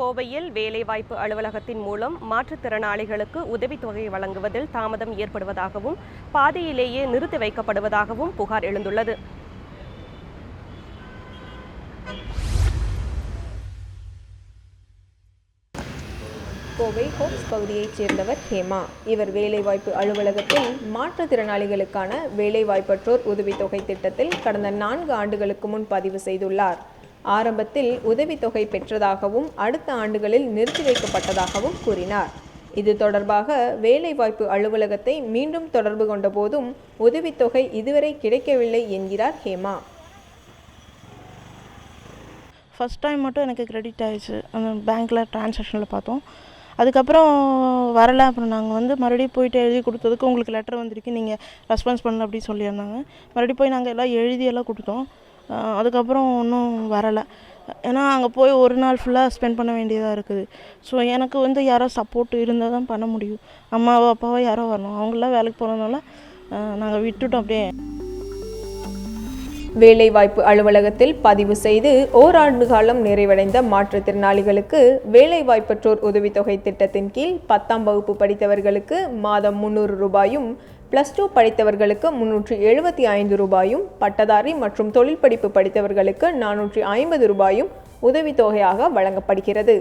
கோவையில் வேலைவாய்ப்பு அலுவலகத்தின் மூலம் மாற்றுத்திறனாளிகளுக்கு உதவித்தொகை வழங்குவதில் தாமதம் ஏற்படுவதாகவும் பாதியிலேயே நிறுத்தி வைக்கப்படுவதாகவும் புகார் எழுந்துள்ளது. கோவை ஹோம்ஸ் பகுதியைச் சேர்ந்தவர் ஹேமா. இவர் வேலைவாய்ப்பு அலுவலகத்தில் மாற்றுத்திறனாளிகளுக்கான வேலைவாய்ப்பற்றோர் உதவித்தொகை திட்டத்தில் கடந்த நான்கு ஆண்டுகளுக்கு முன் பதிவு செய்துள்ளார். ஆரம்பத்தில் உதவித்தொகை பெற்றதாகவும் அடுத்த ஆண்டுகளில் நிறுத்தி வைக்கப்பட்டதாகவும் கூறினார். இது தொடர்பாக வேலைவாய்ப்பு அலுவலகத்தை மீண்டும் தொடர்பு கொண்ட போதும் உதவித்தொகை இதுவரை கிடைக்கவில்லை என்கிறார் ஹேமா. ஃபஸ்ட் டைம் மட்டும் எனக்கு கிரெடிட் ஆயிடுச்சு. அந்த பேங்க்கில் டிரான்சாக்ஷனில் பார்த்தோம். அதுக்கப்புறம் வரலை. அப்புறம் நாங்கள் வந்து மறுபடியும் போயிட்டு எழுதி கொடுத்ததுக்கு உங்களுக்கு லெட்டர் வந்திருக்கு. நீங்கள் ரெஸ்பான்ஸ் பண்ணல அப்படின்னு சொல்லியிருந்தாங்க. மறுபடியும் போய் நாங்கள் எல்லாம் எழுதி எல்லாம் கொடுத்தோம். அதுக்கப்புறம் ஒன்றும் வரலை. ஏன்னா அங்கே போய் ஒரு நாள் ஃபுல்லாக ஸ்பெண்ட் பண்ண வேண்டியதாக இருக்குது. ஸோ எனக்கு வந்து யாரோ சப்போர்ட் இருந்தால் தான் பண்ண முடியும். அம்மாவோ அப்பாவோ யாரோ வரணும். அவங்களாம் வேலைக்கு போகிறதுனால நாங்கள் விட்டுட்டோம் அப்படியே. வேலைவாய்ப்பு அலுவலகத்தில் பதிவு செய்து ஓராண்டு காலம் நிறைவடைந்த மாற்றுத்திறனாளிகளுக்கு வேலைவாய்ப்பற்றோர் உதவித்தொகை திட்டத்தின் கீழ் பத்தாம் வகுப்பு படித்தவர்களுக்கு மாதம் முந்நூறு ரூபாயும் பிளஸ் டூ படித்தவர்களுக்கு முன்னூற்றி எழுபத்தி ஐந்து ரூபாயும் பட்டதாரி மற்றும் தொழில் படிப்பு படித்தவர்களுக்கு நானூற்றி ஐம்பது ரூபாயும் உதவித்தொகையாக வழங்கப்படுகிறது.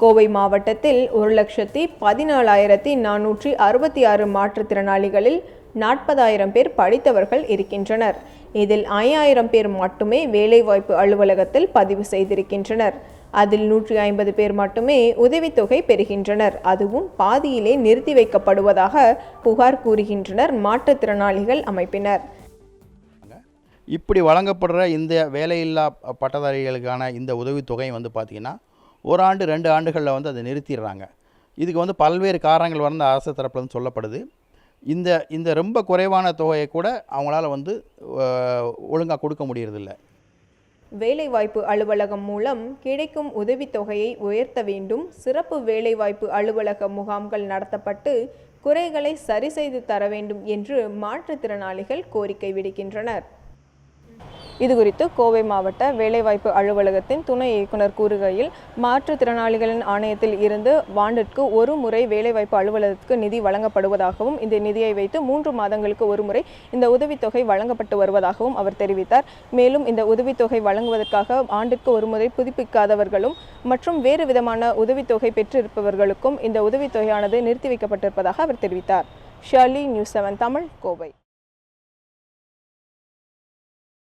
கோவை மாவட்டத்தில் ஒரு லட்சத்தி பதினாலாயிரத்தி நானூற்றி அறுபத்தி ஆறு மாற்றுத்திறனாளிகளில் நாற்பதாயிரம் பேர் படித்தவர்கள் இருக்கின்றனர். இதில் ஐயாயிரம் பேர் மட்டுமே வேலைவாய்ப்பு அலுவலகத்தில் பதிவு செய்திருக்கின்றனர். அதில் நூற்றி ஐம்பது பேர் மட்டுமே உதவித்தொகை பெறுகின்றனர். அதுவும் பாதியிலே நிறுத்தி வைக்கப்படுவதாக புகார் கூறுகின்றனர் மாற்றுத்திறனாளிகள் அமைப்பினர். இப்படி வழங்கப்படுற இந்த வேலையில்லா பட்டதாரிகளுக்கான இந்த உதவித்தொகை வந்து பார்த்திங்கன்னா ஒரு ஆண்டு ரெண்டு ஆண்டுகளில் வந்து அதை நிறுத்திடுறாங்க. இதுக்கு வந்து பல்வேறு காரணங்கள் வந்து அரசு தரப்புலேருந்து சொல்லப்படுது. இந்த இந்த ரொம்ப குறைவான தொகையை கூட அவங்களால வந்து ஒழுங்காக கொடுக்க முடியறதில்ல. வேலைவாய்ப்பு அலுவலகம் மூலம் கிடைக்கும் உதவித்தொகையை உயர்த்த வேண்டும். சிறப்பு வேலைவாய்ப்பு அலுவலக முகாம்கள் நடத்தப்பட்டு குறைகளை சரி செய்து தர வேண்டும் என்று மாற்றுத்திறனாளிகள் கோரிக்கை விடுக்கின்றனர். இது குறித்து கோவை மாவட்ட வேலைவாய்ப்பு அலுவலகத்தின் துணை இயக்குனர் கூறுகையில் மாற்றுத்திறனாளிகளின் ஆணையத்தில் இருந்து வாண்டிற்கு ஒரு முறை வேலைவாய்ப்பு அலுவலகத்துக்கு நிதி வழங்கப்படுவதாகவும் இந்த நிதியை வைத்து மூன்று மாதங்களுக்கு ஒரு முறை இந்த உதவித்தொகை வழங்கப்பட்டு வருவதாகவும் அவர் தெரிவித்தார். மேலும் இந்த உதவித்தொகை வழங்குவதற்காக ஆண்டிற்கு ஒரு முறை புதுப்பிக்காதவர்களும் மற்றும் வேறு விதமான உதவித்தொகை பெற்றிருப்பவர்களுக்கும் இந்த உதவித்தொகையானது நிறுத்தி வைக்கப்பட்டிருப்பதாக அவர் தெரிவித்தார். Shirley news seven Tamil Kovai.